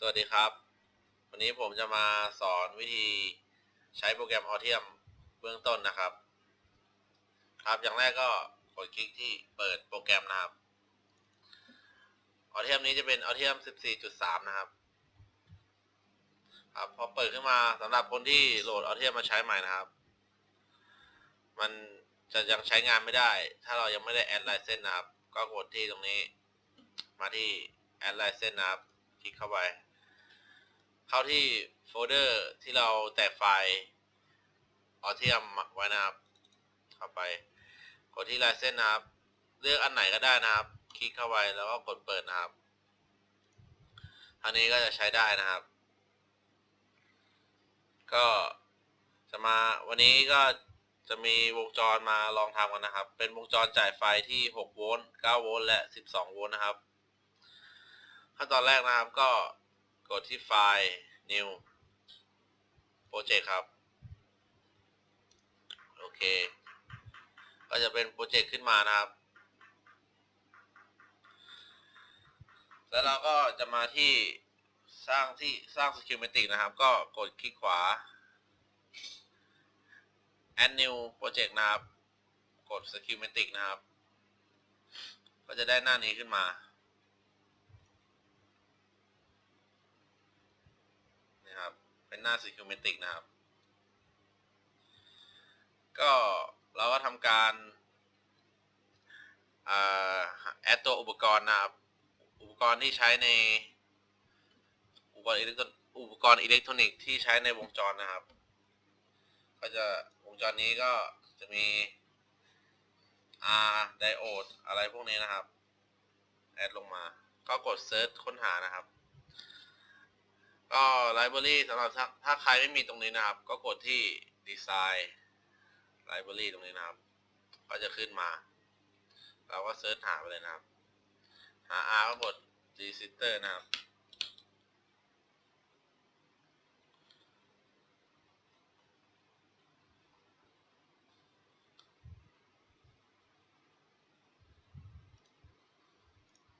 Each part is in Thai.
สวัสดีครับ วันนี้ผมจะมาสอนวิธีใช้โปรแกรม Altium เบื้องต้นนะครับ ครับอย่างแรกก็กดคลิกที่เปิดโปรแกรมนะครับ Altium นี้จะเป็น Altium 14.3 นะครับ ครับพอเปิดขึ้นมาสำหรับคนที่โหลด Altium มาใช้ใหม่นะครับ มันจะยังใช้งานไม่ได้ ถ้าเรายังไม่ได้แอดไลเซนนะครับ ก็กดที่ตรงนี้ มาที่แอดไลเซนนะครับ คลิกเข้าไป เข้าที่โฟลเดอร์ที่เราแตกไฟล์ออเทียมไว้นะครับเข้าไป กดที่ลายเส้นนะครับ เลือกอันไหนก็ได้นะครับ คลิกเข้าไปแล้วก็กดเปิดนะครับอันนี้ก็จะใช้ได้นะครับ ก็จะมาวันนี้ก็จะมีวงจรมาลองทำกันนะครับ เป็นวงจรจ่ายไฟที่ 6 โวลต์ 9 โวลต์ และ 12 โวลต์นะครับ ขั้นตอนแรกนะครับก็ กดที่ไฟล์ new project ครับ โอเค ก็จะเป็นโปรเจกต์ขึ้นมานะครับ แล้วเราก็จะมาที่สร้างที่สร้าง schematic นะครับ ก็กดคลิกขวา add new project นะครับ กด schematic นะครับ ก็จะได้หน้านี้ขึ้นมา นะครับ เป็นหน้า Securematic นะครับ ก็เราก็ทำการแอดตัวอุปกรณ์นะครับ อุปกรณ์ที่ใช้ในอุปกรณ์อิเล็กทรอนิกส์อุปกรณ์อิเล็กทรอนิกส์ที่ใช้ในวงจรนะครับ ก็จะวงจรนี้ก็จะมี R diode อะไรพวกนี้นะครับ แอดลงมา ก็กด Search ค้นหานะครับ ก็ไลบรารีสำหรับถ้าถ้าใครไม่มีตรงนี้นะครับ ก็กดที่ Design Library ตรงนี้นะครับ ก็จะขึ้นมา เราก็เซิร์ชหาไปเลยนะครับ หา R ก็กด Register นะครับ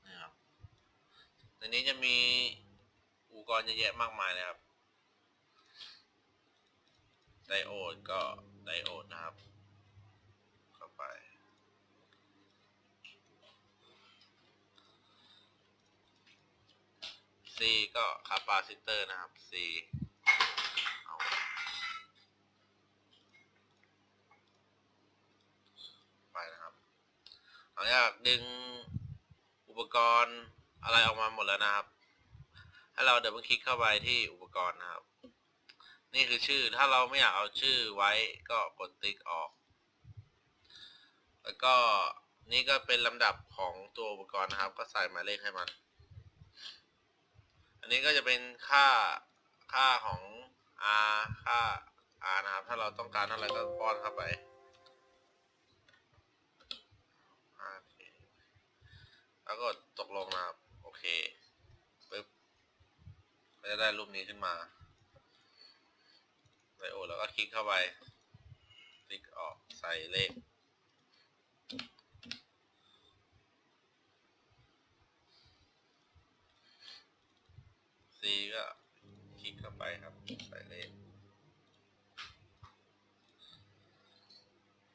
นี่ครับในนี้จะมี ปกรณ์เยอะแยะมากมายเลยครับ ไดโอดก็ไดโอดนะครับ เข้าไป C ก็คาปาซิเตอร์นะครับ C เอาไปนะครับหลังจากดึงอุปกรณ์อะไรออกมาหมดแล้วนะครับ ให้เราเดินคลิกเข้าไปที่อุปกรณ์นะครับ นี่คือชื่อถ้าเราไม่อยากเอาชื่อไว้ก็กดติ๊กออก แล้วก็นี่ก็เป็นลำดับของตัวอุปกรณ์นะครับ ก็ใส่หมายเลขให้มัน อันนี้ก็จะเป็นค่าค่าของ R ค่า R นะครับ ถ้าเราต้องการเท่าไหร่ก็ป้อนเข้าไปแล้วก็ตกลงนะครับ โอเค ก็จะได้รูปนี้ขึ้นมาไดโอดแล้วก็คลิกเข้าไป คลิกออกใส่เลข C ก็คลิกเข้าไปครับ ใส่เลข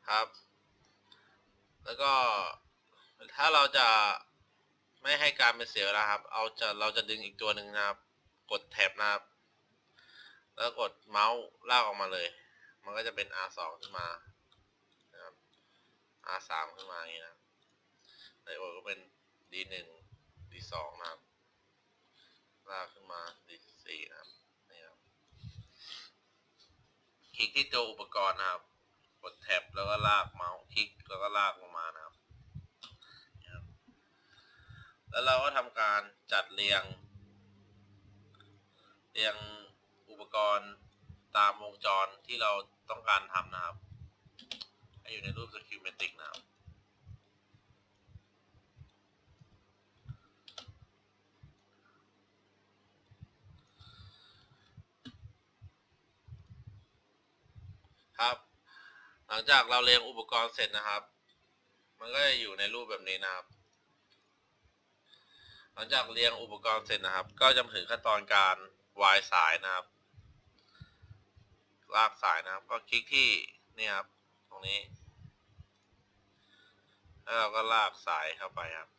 ครับ แล้วก็ถ้าเราจะไม่ให้การเป็นเสียเวลาครับ เอาจะเราจะดึงอีกตัวหนึ่งนะครับ กดแท็บนะครับ แล้วกดเมาส์ลากออกมาเลย มันก็จะเป็น R2 ขึ้นมานะครับ R3 ขึ้นมาอย่างนี้นะครับไดโอดก็เป็น D1 D2 นะครับ ลากขึ้นมา D4 นะครับนี่ครับ คลิกที่ตัวอุปกรณ์นะครับ กดแท็บแล้วก็ลากเมาส์คลิกแล้วก็ลากลงมานะครับ แล้วเราก็ทำการจัดเรียง เรียงอุปกรณ์ตามวงจรที่เราต้องการทำนะครับ ให้อยู่ในรูป schematic นะครับครับ หลังจากเราเรียงอุปกรณ์เสร็จนะครับ มันก็จะอยู่ในรูปแบบนี้นะครับ หลังจากเรียงอุปกรณ์เสร็จนะครับ ก็จะมาถึงขั้นตอนการ วายสายนะครับ ลากสายนะครับ ก็คลิกที่นี่ครับ ตรงนี้ แล้วเราก็ลากสายเข้าไปครับ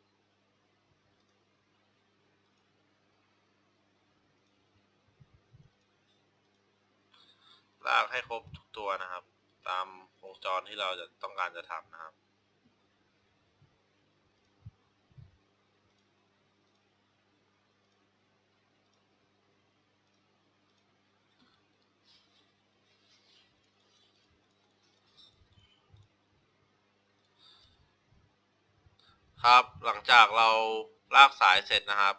ลากให้ครบทุกตัวนะครับ ตามวงจรที่เราจะต้องการจะทำนะครับ ครับ หลังจากเราลากสายเสร็จนะครับ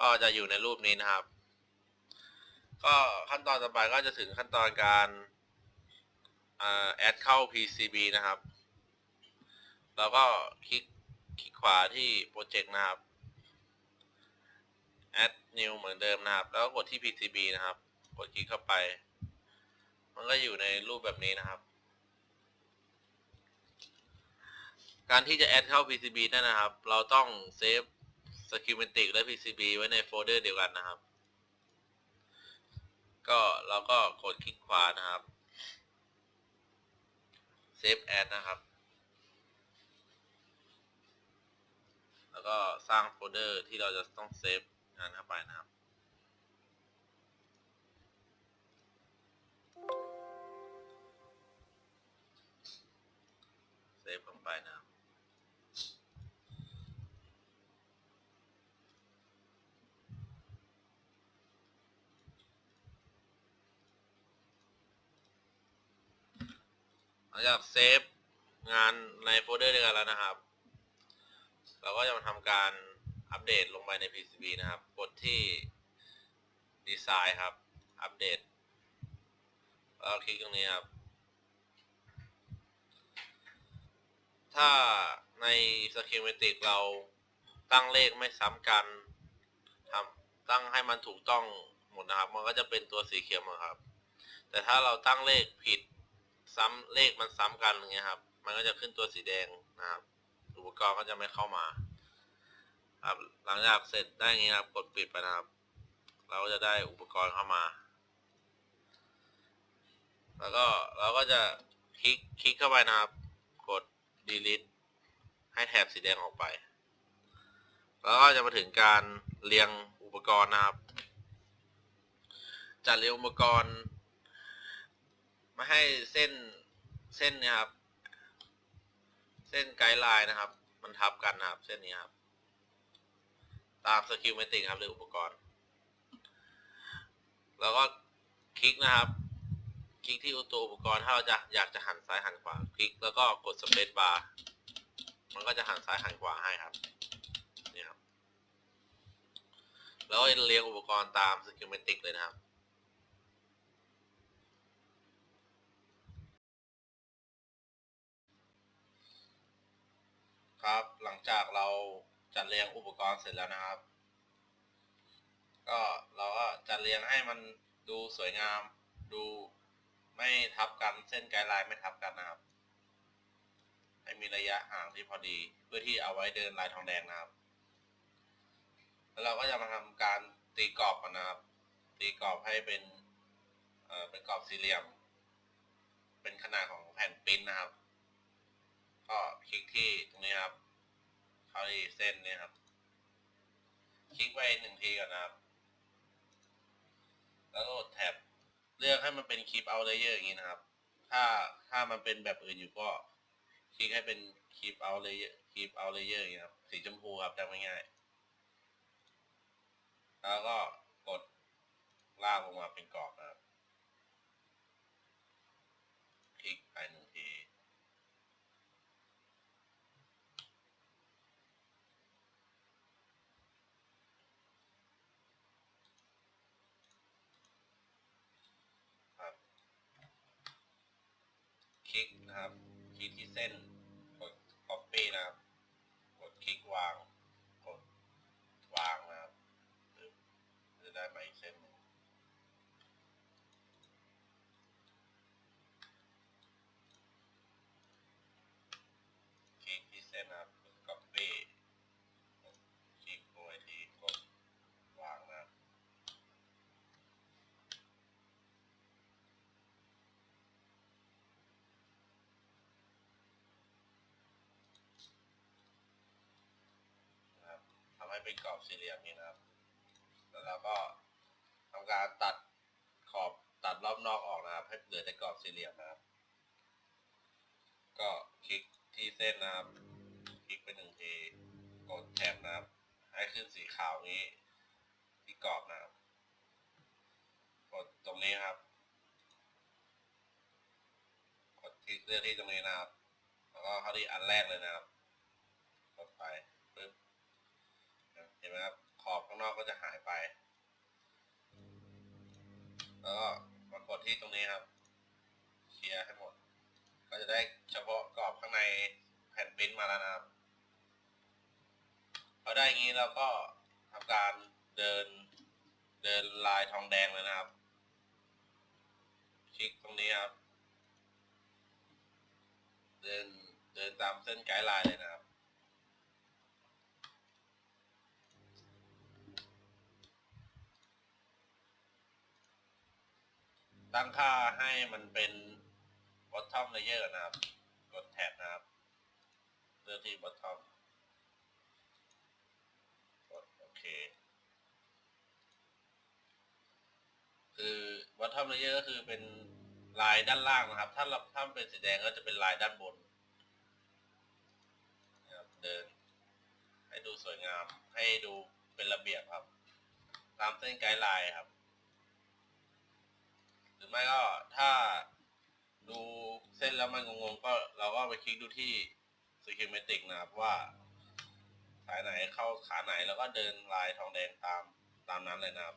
ก็จะอยู่ในรูปนี้นะครับ ก็ขั้นตอนต่อไปก็จะถึงขั้นตอนการแอดเข้า PCB นะครับ แล้วก็คลิกคลิกขวาที่โปรเจกต์นะครับ add new เหมือนเดิมนะครับ แล้วก็กดที่ PCB นะครับ กดคลิกเข้าไป มันก็อยู่ในรูปแบบนี้นะครับ การที่จะแอดเข้า PCB นั่นนะครับ เราต้องเซฟ Schematic และ PCB ไว้ในโฟลเดอร์เดียวกันนะครับ ก็เราก็กดคลิกขวานะครับ Save As นะครับ แล้วก็สร้างโฟลเดอร์ที่เราจะต้องเซฟงานเข้าไปนะครับ ลังจากเซฟงานในโฟลเดอร์เดียวกันแล้วนะครับ เราก็จะมาทำการอัปเดตลงไปใน PCB นะครับ กดที่ดีไซน์ครับ อัปเดตแล้วคลิกตรงนี้ครับ ถ้าใน Schematic เราตั้งเลขไม่ซ้ำกันทำตั้งให้มันถูกต้องหมดนะครับ มันก็จะเป็นตัวสีเขียวมดครับ แต่ถ้าเราตั้งเลขผิด ซ้ำเลขมันซ้ำกันอย่างเงี้ยครับ มันก็จะขึ้นตัวสีแดงนะครับ อุปกรณ์ก็จะไม่เข้ามา ครับ หลังจากเสร็จได้อย่างงี้ครับ กดปิดไปนะครับ เราก็จะได้อุปกรณ์เข้ามา แล้วก็เราก็จะคลิกคลิกเข้าไปนะครับ กด delete ให้แถบสีแดงออกไป แล้วก็จะมาถึงการเรียงอุปกรณ์นะครับ จัดเรียงอุปกรณ์ ให้เส้นเส้นเนี่ยครับ เส้นไกด์ไลน์นะครับ มันทับกันนะครับ เส้นนี้ครับ ตามสกิลเมติกครับหรืออุปกรณ์ แล้วก็คลิกนะครับ คลิกที่ตัวอุปกรณ์ถ้าเราจะอยากจะหันซ้ายหันขวาคลิกแล้วก็กดสเปซบาร์มันก็จะหันซ้ายหันขวาให้ครับนี่ครับแล้วเรียงอุปกรณ์ตามสกิลเมติกเลยนะครับ ครับ หลังจากเราจัดเรียงอุปกรณ์เสร็จแล้วนะครับ ก็เราก็จัดเรียงให้มันดูสวยงาม ดูไม่ทับกันเส้นไกด์ไลน์ไม่ทับกันนะครับ ให้มีระยะห่างที่พอดีเพื่อที่เอาไว้เดินลายทองแดงนะครับ แล้วเราก็จะมาทำการตีกรอบกันนะครับ ตีกรอบให้เป็นเอ่อเป็นกรอบสี่เหลี่ยม เป็นขนาดของแผ่นปิ้นนะครับ ก็คลิกที่ตรงนี้ครับ เข้าที่เส้นเนี่ยครับ คลิกไปหนึ่งทีก่อนนะครับ แล้วก็กดแท็บเลือกให้มันเป็นคลิปเอาเลเยอร์อย่างนี้นะครับ ถ้าถ้ามันเป็นแบบอื่นอยู่ก็คลิกให้เป็นคลิปเอาเลเยอร์คลิปเอาเลเยอร์อย่างนี้ครับ สีชมพูครับจำง่ายๆแล้วก็กดลากลงมาเป็นกรอบนะครับ คลิกไปหนึ่งที ครับ คลิกนะครับ คลิกที่เส้น กด copy นะครับ กดคลิกวาง กดวางนะครับปึ๊บจะได้มาอีกเส้นหนึ่งคลิกที่เส้นนะครับ กด copy กดคลิก เป็นกรอบสี่เหลี่ยมนี้นะครับ แล้วเราก็ทำการตัดขอบตัดรอบนอกออกนะครับ ให้เหลือแต่กรอบสี่เหลี่ยมนะครับ ก็คลิกที่เส้นนะครับ คลิกไปหนึ่งที กดแท็บนะครับ ให้ขึ้นสีขาวนี้ ที่กรอบนะครับ กดตรงนี้ครับ กดที่เลือกที่ตรงนี้นะครับ แล้วก็เข้าที่อันแรกเลยนะครับ กดไปปึ๊บ เห็นไหมครับ ขอบข้างนอกก็จะหายไป แล้วก็มากดที่ตรงนี้ครับ เคลียร์ให้หมด ก็จะได้เฉพาะกรอบข้างในแผ่นปริ้นมาแล้วนะครับ พอได้อย่างนี้เราก็ทำการเดิน เดินลายทองแดงเลยนะครับ คลิกตรงนี้ครับ เดินเดินตามเส้นไกด์ไลน์เลยนะครับ ตั้งค่าให้มันเป็น bottom layer นะครับ กดแท็บนะครับเลือกที่ bottom กดโอเค คือ bottom layer ก็คือเป็น ลายด้านล่างนะครับ ถ้าเราถ้าเป็นสีแดงก็จะเป็นลายด้านบนนะครับเดิน ให้ดูสวยงาม ให้ดูเป็นระเบียบครับ ตามเส้นไกด์ไลน์ครับ หรือไม่ก็ถ้าดูเส้นแล้วมันงงๆก็เราก็ไปคลิกดูที่ Schematic นะครับว่าสายไหนเข้าขาไหนแล้วก็เดินลายทองแดงตามตามนั้นเลยนะครับ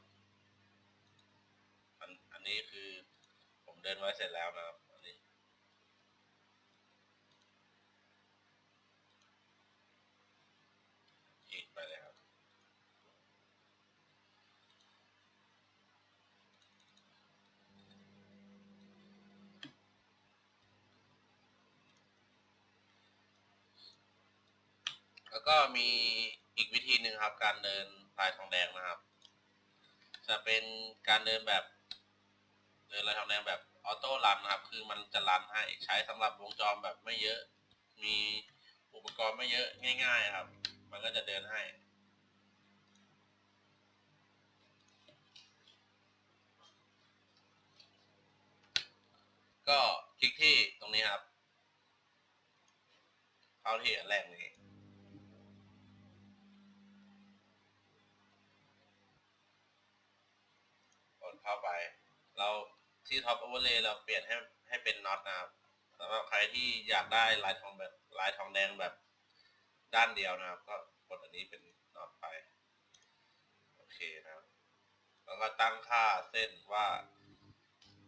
อันอันนี้คือ เดินไว้เสร็จแล้วนะครับอันนี้คลิกไปเลยครับแล้วก็มีอีกวิธีหนึ่งครับ การเดินลายทองแดงนะครับ จะเป็นการเดินแบบ เดินลายทองแดงแบบ ออโต้รันนะครับ คือมันจะรันให้ใช้สำหรับวงจรแบบไม่เยอะ มีอุปกรณ์ไม่เยอะง่ายๆครับ มันก็จะเดินให้ก็คลิกที่ตรงนี้ครับ เข้าที่อันแรกนี้ กดเข้าไป เรา ที่ท็อปโอเวอร์เลย์เราเปลี่ยนให้ให้เป็นน็อตนะครับสำหรับใครที่อยากได้ลายทองแบบลายทองแดงแบบด้านเดียวนะครับ ก็กดอันนี้เป็นน็อตไป โอเคนะครับแล้วก็ตั้งค่าเส้นว่า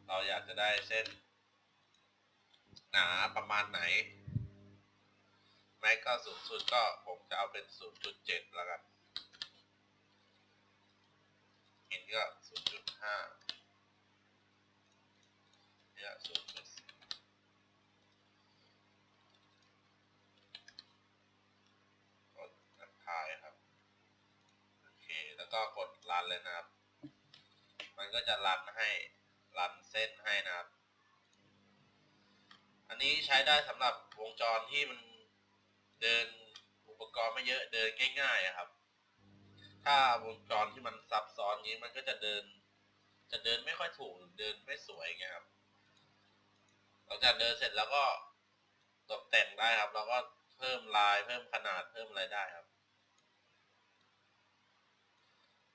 เราอยากจะได้เส้น หนาประมาณไหนแม็กก็สูงสุดก็ผมจะเอาเป็น 0.7 แล้วกันอินก็ 0.5 ya surplus. apply ครับ โอเค แล้วก็กดรันเลยนะครับ มันก็จะรันให้รันเส้นให้นะครับ อันนี้ใช้ได้สำหรับวงจรที่มันเดินอุปกรณ์ไม่เยอะเดินง่ายๆครับ ถ้าวงจรที่มันซับซ้อนนี้มันก็จะเดิน จะเดินไม่ค่อยถูกเดินไม่สวยไงครับ ลังจากเดินเสร็จแล้วก็ตกแต่งได้ครับ แล้วก็เพิ่มลายเพิ่มขนาดเพิ่มอะไรได้ครับ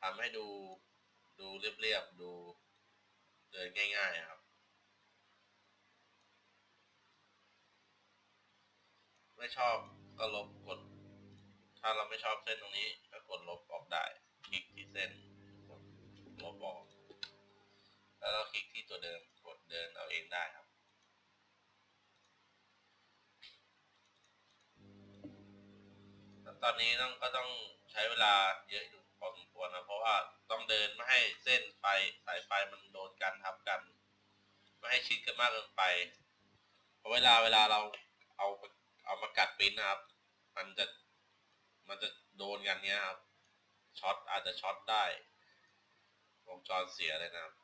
ทำให้ดูดูเรียบๆดูเดินง่าย ๆ ครับ ไม่ชอบก็ลบกด ถ้าเราไม่ชอบเส้นตรงนี้ ก็กดลบออกได้ คลิกที่เส้นกดลบออก แล้วเราคลิกที่ตัวเดิมกดเดินเอาเองได้ครับ ต อนนี้ต้องก็ต้องใช้เวลาเยอะอยู่พอสมควรนะเพราะว่าต้องเดินไม่ให้เส้นไฟสายไฟมันโดนกันทับกัน ไม่ให้ชิดกันมากเกินไปเพราะเวลาเวลาเราเอาเอามากัดปิ้นนะครับ มันจะมันจะโดนกันเนี้ยครับช็อตอาจจะช็อตได้วงจรเสียเลยนะครับ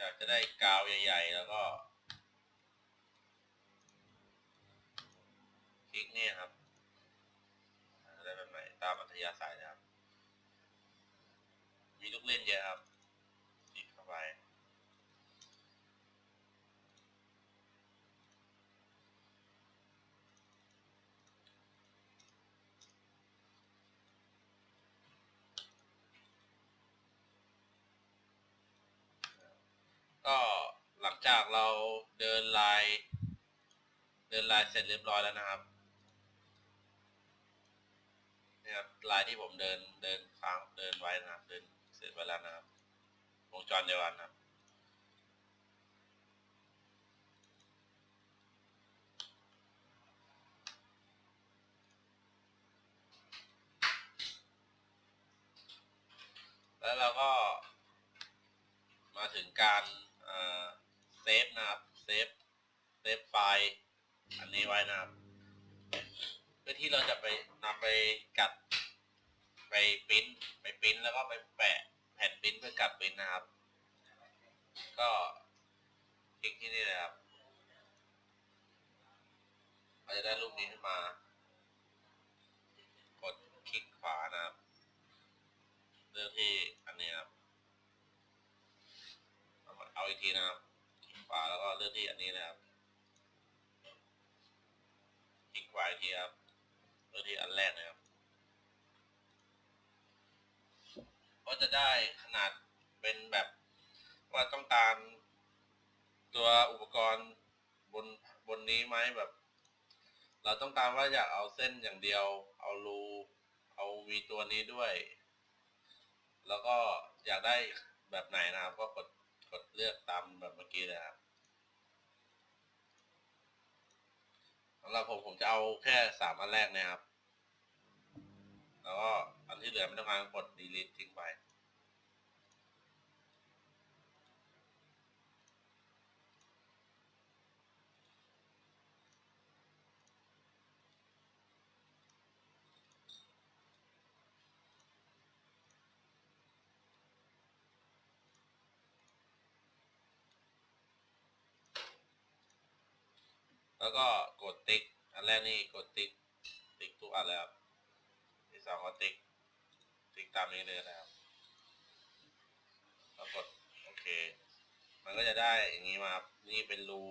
อยากจะได้กาวใหญ่ ๆ แล้วก็ คลิกนี่ครับได้แบบไหนตามอัธยาศัยนะครับ มีลูกเล่นเยอะครับคลิกเข้าไป ก็หลังจากเราเดินลาย เดินลายเสร็จเรียบร้อยแล้วนะครับนี่ยครับลายที่ผมเดินเดินค้างเดินไว้นะครับ เดินเสร็จไปแล้วนะครับวงจรเดียวกันนะครับแล้วเราก็มาถึงการ ฟนะครับเซฟเซฟไฟล์อันนี้ไว้นะครับเพื่อที่เราจะไปนำไปกัด ไปปริ้นไปปริ้นแล้วก็ไปแปะแผ่นปริ้นเพื่อกัดปริ้นนะครับ ก็คลิกที่นี่เลยครับเราจะได้รูปนี้ขึ้นมา กดคลิกขวานะครับเลือกที่อันนี้ครับเอาอีกทีนะครับ ขวาแล้วก็เลือกที่อันนี้นะครับคลิกขวาอีกทีครับเลือกที่อันแรกนะครับก็จะได้ขนาดเป็นแบบว่าต้องการตัวอุปกรณ์บนบนนี้ไหมแบบ เราต้องการว่าอยากเอาเส้นอย่างเดียว เอารูเอามีตัวนี้ด้วย แล้วก็อยากได้แบบไหนนะครับ ก็กดกดเลือกตามแบบเมื่อกี้เลยครับำหรับผมผมจะเอาแค่สามอันแรกนะครับ แล้วก็อันที่เหลือไม่ต้องการกด delete ทิ้งไป แล้วก็กดติ๊ก อันแรกนี่กดติ๊ก ติ๊กทุกอันแล้วครับที่สองก็ติ๊ก ติ๊กตามนี้เลยนะครับแล้วกดโอเค มันก็จะได้อย่างนี้มาครับ นี่เป็นรู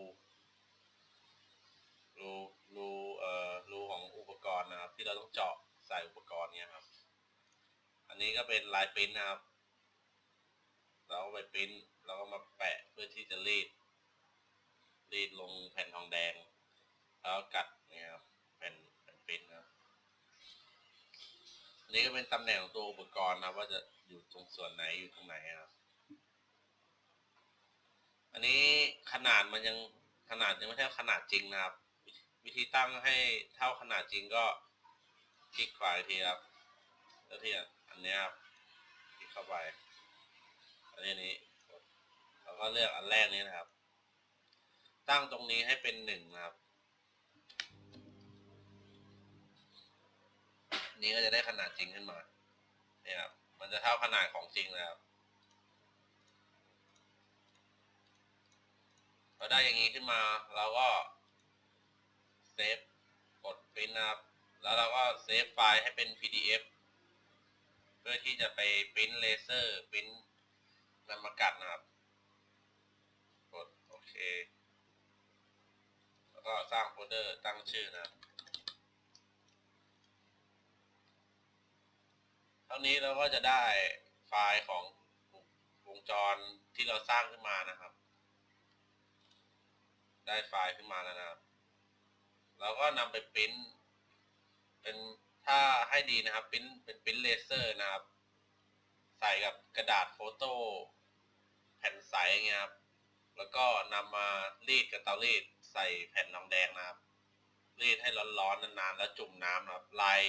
รูรูเอ่อรูของอุปกรณ์นะครับ ที่เราต้องเจาะใส่อุปกรณ์เนี่ยครับ อันนี้ก็เป็นลายปริ้นนะครับ เราก็ไปปริ้นเราก็มาแปะเพื่อที่จะรีด รีดลงแผ่นทองแดง แล้วกัดเนี่ยครับแผ่นแผ่นปิ้นะครับอันนี้ก็เป็นตำแหน่งของตัวอุปกรณ์นะว่าจะอยู่ตรงส่วนไหนอยู่ตรงไหนนะครับอันนี้ขนาดมันยังขนาดยังไม่เท่าขนาดจริงนะครับ วิธีตั้งให้เท่าขนาดจริงก็คลิกขวาอีกทีครับแล้วที่อันนี้ครับคลิกเข้าไปอันนี้นี้แล้วก็เลือกอันแรกนี้นะครับ ตั้งตรงนี้ให้เป็นหนึ่งนะครับ นี้ก็จะได้ขนาดจริงขึ้นมาเนี่ยครับมันจะเท่าขนาดของจริงแล้วพอได้อย่างนี้ขึ้นมาเราก็เซฟกดปริ้นนะครับ แล้วเราก็เซฟไฟล์ให้เป็น PDF เพื่อที่จะไปปริ้นเลเซอร์ปริ้นนำมากัดนะครับ กดโอเค แล้วก็สร้างโฟลเดอร์ตั้งชื่อนะครับ ท่านี้เราก็จะได้ไฟล์ของวงจรที่เราสร้างขึ้นมานะครับ ได้ไฟล์ขึ้นมาแล้วนะครับ เราก็นำไปปริ้นเป็นถ้าให้ดีนะครับปริ้นเป็นปริ้นเลเซอร์นะครับ ใส่กับกระดาษโฟโต้แผ่นใสอย่างเงี้ยครับ แล้วก็นำมารีดกับเตารีดใส่แผ่นทองแดงนะครับ รีดให้ร้อนๆนานๆแล้วจุ่มน้ำนะครับลาย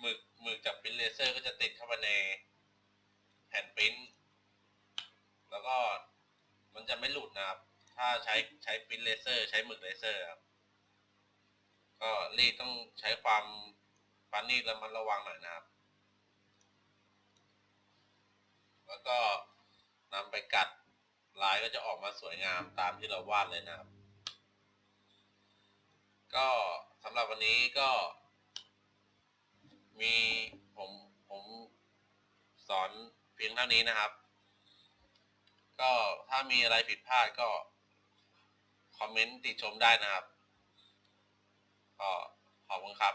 หมึก หมึกจากปริ้นเลเซอร์ก็จะติดเข้าไปในแผ่นปริ้นแล้วก็มันจะไม่หลุดนะครับ ถ้าใช้ใช้ปริ้นเลเซอร์ ใช้หมึกเลเซอร์ครับ ก็รีดต้องใช้ความปานนีตและมันระวังหน่อยนะครับ แล้วก็นำไปกัดลายก็จะออกมาสวยงามตามที่เราวาดเลยนะครับ ก็สำหรับวันนี้ก็ มีผมผมสอนเพียงเท่านี้นะครับ ก็ถ้ามีอะไรผิดพลาดก็ คอมเมนต์ติชมได้นะครับ ก็ขอบคุณครับ